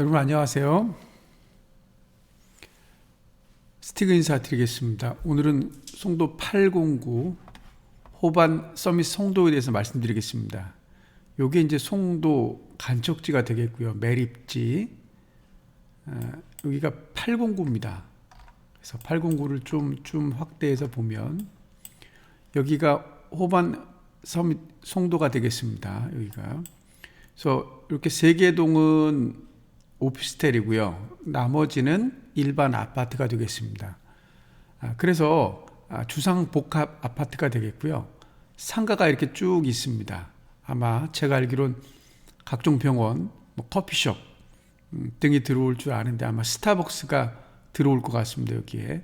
여러분 안녕하세요. 스티그 인사드리겠습니다. 오늘은 송도 809 호반 서밋 송도에 대해서 말씀드리겠습니다. 요게 이제 송도 간척지가 되겠고요. 매립지. 아, 여기가 809입니다. 그래서 809를 좀, 좀 확대해서 보면 여기가 호반 서밋 송도가 되겠습니다. 여기가. 그래서 이렇게 세 개 동은 오피스텔이고요. 나머지는 일반 아파트가 되겠습니다. 아, 그래서 아, 주상 복합 아파트가 되겠고요. 상가가 이렇게 쭉 있습니다. 아마 제가 알기론 각종 병원, 뭐 커피숍 음, 등이 들어올 줄 아는데 아마 스타벅스가 들어올 것 같습니다. 여기에.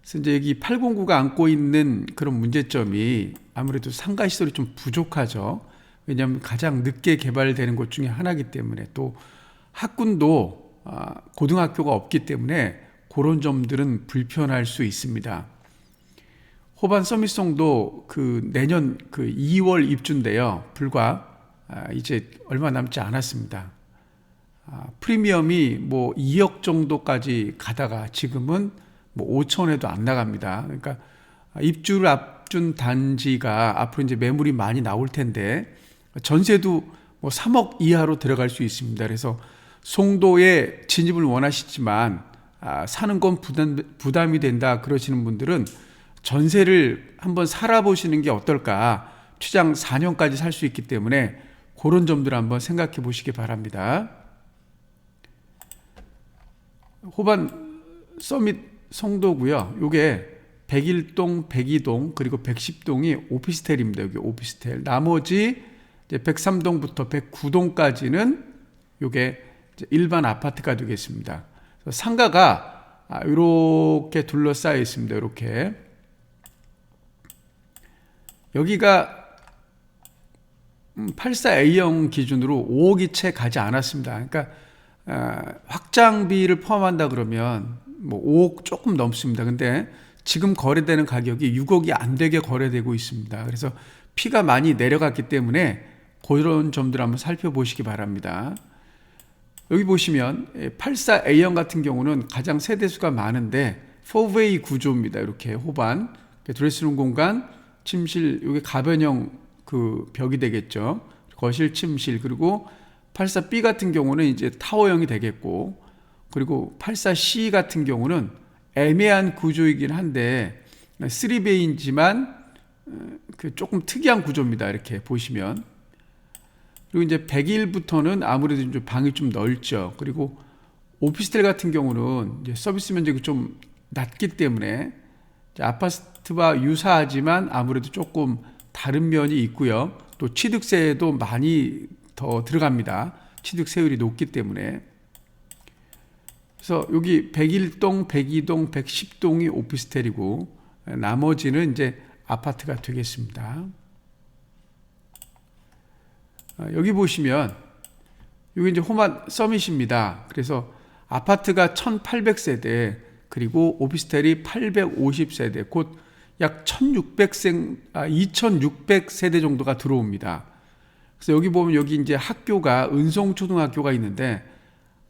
그래서 이제 여기 809가 안고 있는 그런 문제점이 아무래도 상가 시설이 좀 부족하죠. 왜냐하면 가장 늦게 개발되는 곳 중에 하나이기 때문에 또 학군도 아, 고등학교가 없기 때문에 그런 점들은 불편할 수 있습니다. 호반 서밋송도 그 내년 그 2월 입주인데요. 불과 아, 이제 얼마 남지 않았습니다. 아, 프리미엄이 뭐 2억 정도까지 가다가 지금은 뭐 5천에도 안 나갑니다. 그러니까 입주를 앞둔 단지가 앞으로 이제 매물이 많이 나올 텐데 전세도 뭐 3억 이하로 들어갈 수 있습니다. 그래서 송도에 진입을 원하시지만 아, 사는 건 부담, 부담이 된다 그러시는 분들은 전세를 한번 살아보시는 게 어떨까. 최장 4년까지 살 수 있기 때문에 그런 점들 한번 생각해 보시기 바랍니다. 호반 서밋 송도고요. 요게 101동, 102동, 그리고 110동이 오피스텔입니다. 여기 오피스텔. 나머지 이제 103동부터 109동까지는 요게 일반 아파트가 되겠습니다. 상가가 이렇게 둘러싸여 있습니다. 이렇게 여기가 84A형 기준으로 5억이 채 가지 않았습니다. 그러니까 확장비를 포함한다 그러면 뭐 5억 조금 넘습니다. 근데 지금 거래되는 가격이 6억이 안 되게 거래되고 있습니다. 그래서 피가 많이 내려갔기 때문에 그런 점들 한번 살펴보시기 바랍니다. 여기 보시면 84A형 같은 경우는 가장 세대수가 많은데 4웨이 구조입니다. 이렇게 호반, 드레스룸 공간, 침실, 여기 가변형 그 벽이 되겠죠. 거실, 침실, 그리고 84B 같은 경우는 이제 타워형이 되겠고, 그리고 84C 같은 경우는 애매한 구조이긴 한데 3베이지만 그 조금 특이한 구조입니다. 이렇게 보시면 그리고 이제 100일부터는 아무래도 좀 방이 좀 넓죠. 그리고 오피스텔 같은 경우는 이제 서비스 면적이 좀 낮기 때문에 아파트와 유사하지만 아무래도 조금 다른 면이 있고요. 또 취득세도 많이 더 들어갑니다. 취득세율이 높기 때문에. 그래서 여기 101동, 102동, 110동이 오피스텔이고 나머지는 이제 아파트가 되겠습니다. 아, 여기 보시면 여기 이제 호만 서밋입니다. 그래서 아파트가 1800세대 그리고 오피스텔이 850세대 곧 약 1600세 아 2600세대 정도가 들어옵니다. 그래서 여기 보면 여기 이제 학교가 은송초등학교가 있는데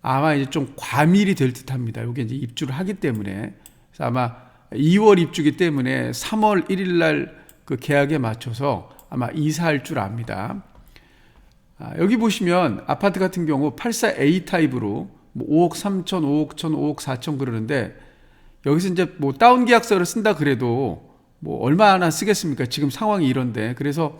아마 이제 좀 과밀이 될 듯합니다. 여기 이제 입주를 하기 때문에 그래서 아마 2월 입주기 때문에 3월 1일 날 그 계약에 맞춰서 아마 이사할 줄 압니다. 아, 여기 보시면 아파트 같은 경우 84A 타입으로 뭐 5억 3천, 5억 1천, 5억 4천 그러는데 여기서 이제 뭐 다운 계약서를 쓴다 그래도 뭐 얼마나 쓰겠습니까? 지금 상황이 이런데 그래서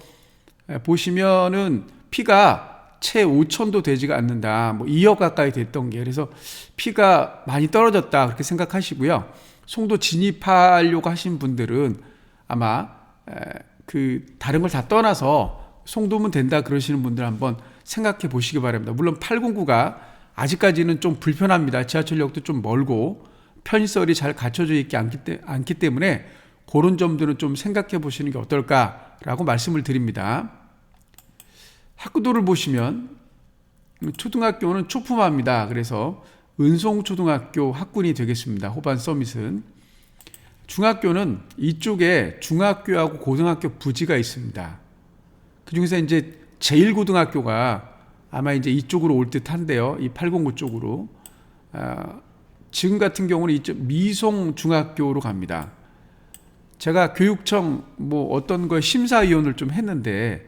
보시면은 피가 채 5천도 되지가 않는다. 뭐 2억 가까이 됐던 게 그래서 피가 많이 떨어졌다 그렇게 생각하시고요. 송도 진입하려고 하신 분들은 아마 그 다른 걸 다 떠나서 송도면 된다 그러시는 분들 한번 생각해 보시기 바랍니다. 물론 809가 아직까지는 좀 불편합니다. 지하철역도 좀 멀고 편의시설이 잘 갖춰져 있지 않기, 때, 않기 때문에 그런 점들은 좀 생각해 보시는 게 어떨까라고 말씀을 드립니다. 학구도를 보시면 초등학교는 초품화입니다. 그래서 은송초등학교 학군이 되겠습니다. 호반 서밋은. 중학교는 이쪽에 중학교하고 고등학교 부지가 있습니다. 그 중에서 이제 제1고등학교가 아마 이제 이쪽으로 올 듯한데요. 이 809 쪽으로. 아, 지금 같은 경우는 이쪽 미송 중학교로 갑니다. 제가 교육청 뭐 어떤 거에 심사위원을 좀 했는데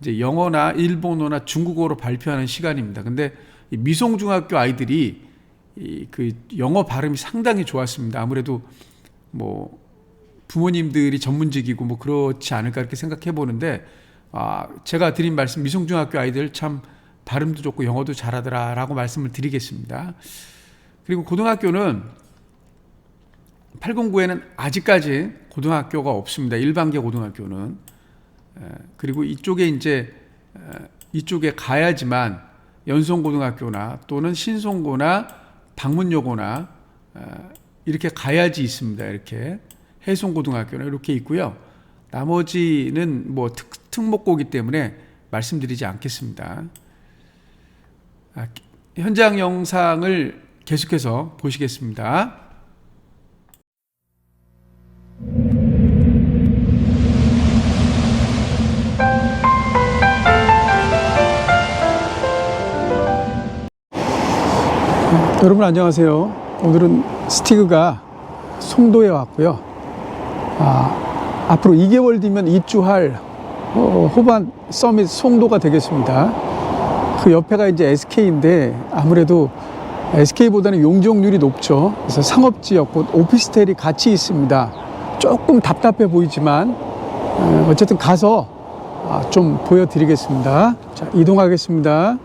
이제 영어나 일본어나 중국어로 발표하는 시간입니다. 근데 이 미송 중학교 아이들이 이 그 영어 발음이 상당히 좋았습니다. 아무래도 뭐 부모님들이 전문직이고 뭐 그렇지 않을까 이렇게 생각해 보는데 아 제가 드린 말씀 미송중학교 아이들 참 발음도 좋고 영어도 잘하더라라고 말씀을 드리겠습니다. 그리고 고등학교는 809에는 아직까지 고등학교가 없습니다. 일반계 고등학교는 에, 그리고 이쪽에 이제 에, 이쪽에 가야지만 연송고등학교나 또는 신송고나 방문여고나 에, 이렇게 가야지 있습니다. 이렇게 해송고등학교는 이렇게 있고요. 나머지는 뭐 특, 특목고기 때문에 말씀드리지 않겠습니다. 아, 현장 영상을 계속해서 보시겠습니다. 여러분 안녕하세요. 오늘은 스티그가 송도에 왔고요. 아, 앞으로 2개월 뒤면 입주할 어, 호반 서밋 송도가 되겠습니다. 그 옆에가 이제 SK인데 아무래도 SK보다는 용적률이 높죠. 그래서 상업지역, 곧 오피스텔이 같이 있습니다. 조금 답답해 보이지만 어, 어쨌든 가서 아, 좀 보여드리겠습니다. 자, 이동하겠습니다.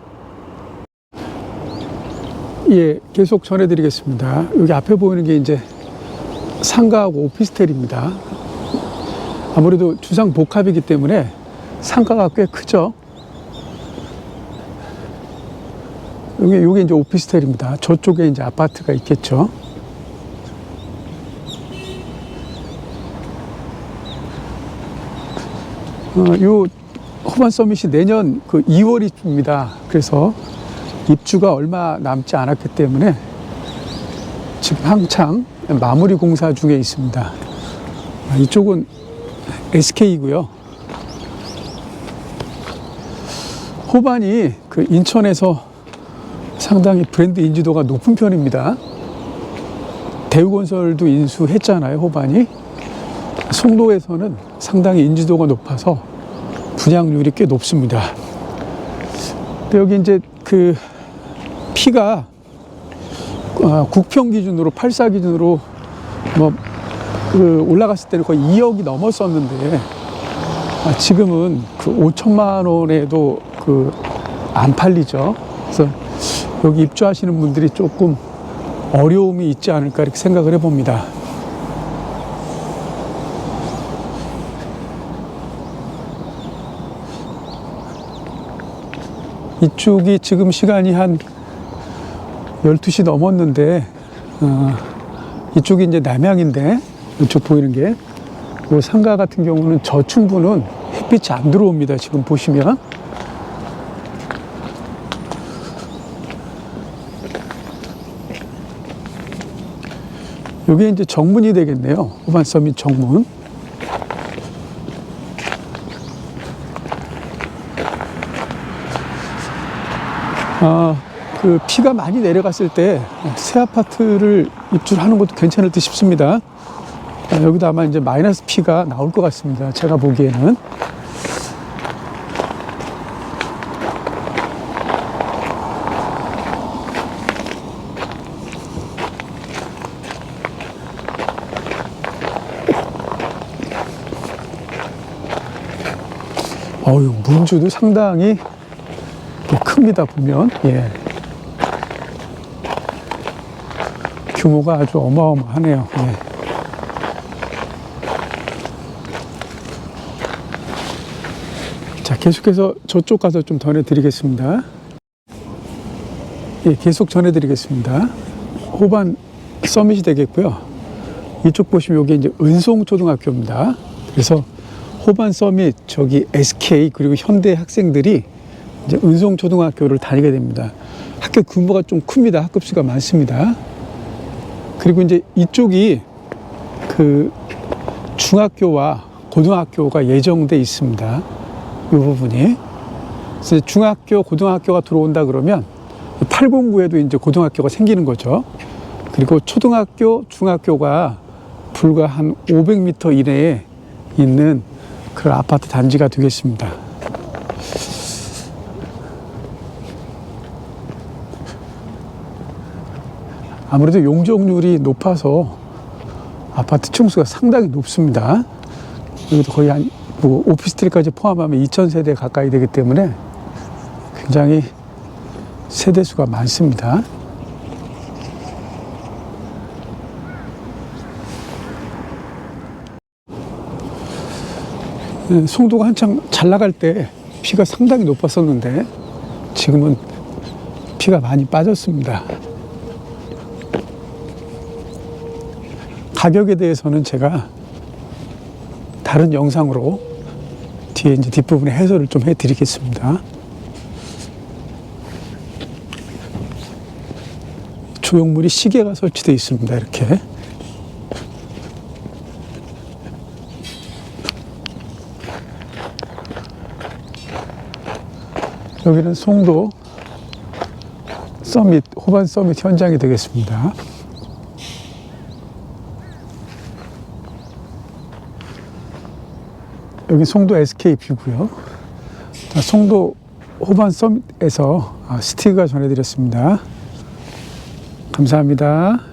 예, 계속 전해드리겠습니다. 여기 앞에 보이는 게 이제 상가하고 오피스텔입니다. 아무래도 주상 복합이기 때문에 상가가 꽤 크죠. 여기, 여기 이제 오피스텔입니다. 저쪽에 이제 아파트가 있겠죠. 어, 요 호반 서밋이 내년 그 2월입니다. 그래서 입주가 얼마 남지 않았기 때문에 지금 한창 마무리 공사 중에 있습니다. 아, 이쪽은 SK이고요. 호반이 그 인천에서 상당히 브랜드 인지도가 높은 편입니다. 대우건설도 인수했잖아요, 호반이. 송도에서는 상당히 인지도가 높아서 분양률이 꽤 높습니다. 근데 여기 이제 그 피가 어, 국평 기준으로 84 기준으로 뭐 그 올라갔을 때는 거의 2억이 넘었었는데 아, 지금은 그 5천만 원에도 그 안 팔리죠. 그래서 여기 입주하시는 분들이 조금 어려움이 있지 않을까 이렇게 생각을 해봅니다. 이쪽이 지금 시간이 한 12시 넘었는데, 어, 이쪽이 이제 남향인데, 이쪽 보이는 게, 이 상가 같은 경우는 저층부는 햇빛이 안 들어옵니다. 지금 보시면. 이게 이제 정문이 되겠네요. 호반 서밋 정문. 아, 그 피가 많이 내려갔을 때 새 아파트를 입주하는 것도 괜찮을 듯 싶습니다. 아, 여기도 아마 이제 마이너스 피가 나올 것 같습니다. 제가 보기에는. 어유 문주도 상당히 꽤 큽니다 보면. 예. 규모가 아주 어마어마하네요. 예. 자 계속해서 저쪽 가서 좀 전해드리겠습니다. 예 계속 전해드리겠습니다. 호반 서밋이 되겠고요. 이쪽 보시면 여기 이제 은송초등학교입니다. 그래서 호반 서밋 저기 SK 그리고 현대 학생들이 이제 은송 초등학교를 다니게 됩니다. 학교 규모가 좀 큽니다. 학급 수가 많습니다. 그리고 이제 이쪽이 그 중학교와 고등학교가 예정돼 있습니다. 이 부분이 그래서 중학교, 고등학교가 들어온다 그러면 809에도 이제 고등학교가 생기는 거죠. 그리고 초등학교, 중학교가 불과 한 500m 이내에 있는 그런 아파트 단지가 되겠습니다. 아무래도 용적률이 높아서 아파트 층수가 상당히 높습니다. 여기도 거의 한, 뭐 오피스텔까지 포함하면 2,000세대 가까이 되기 때문에 굉장히 세대수가 많습니다. 송도가 한창 잘 나갈 때 피가 상당히 높았었는데 지금은 피가 많이 빠졌습니다. 가격에 대해서는 제가 다른 영상으로 뒤에 이제 뒷부분에 해설을 좀 해드리겠습니다. 조형물이 시계가 설치되어 있습니다. 이렇게. 여기는 송도 서밋, 호반 서밋 현장이 되겠습니다. 여기 송도 SK뷰고요. 송도 호반 서밋에서 아, 스티가 전해드렸습니다. 감사합니다.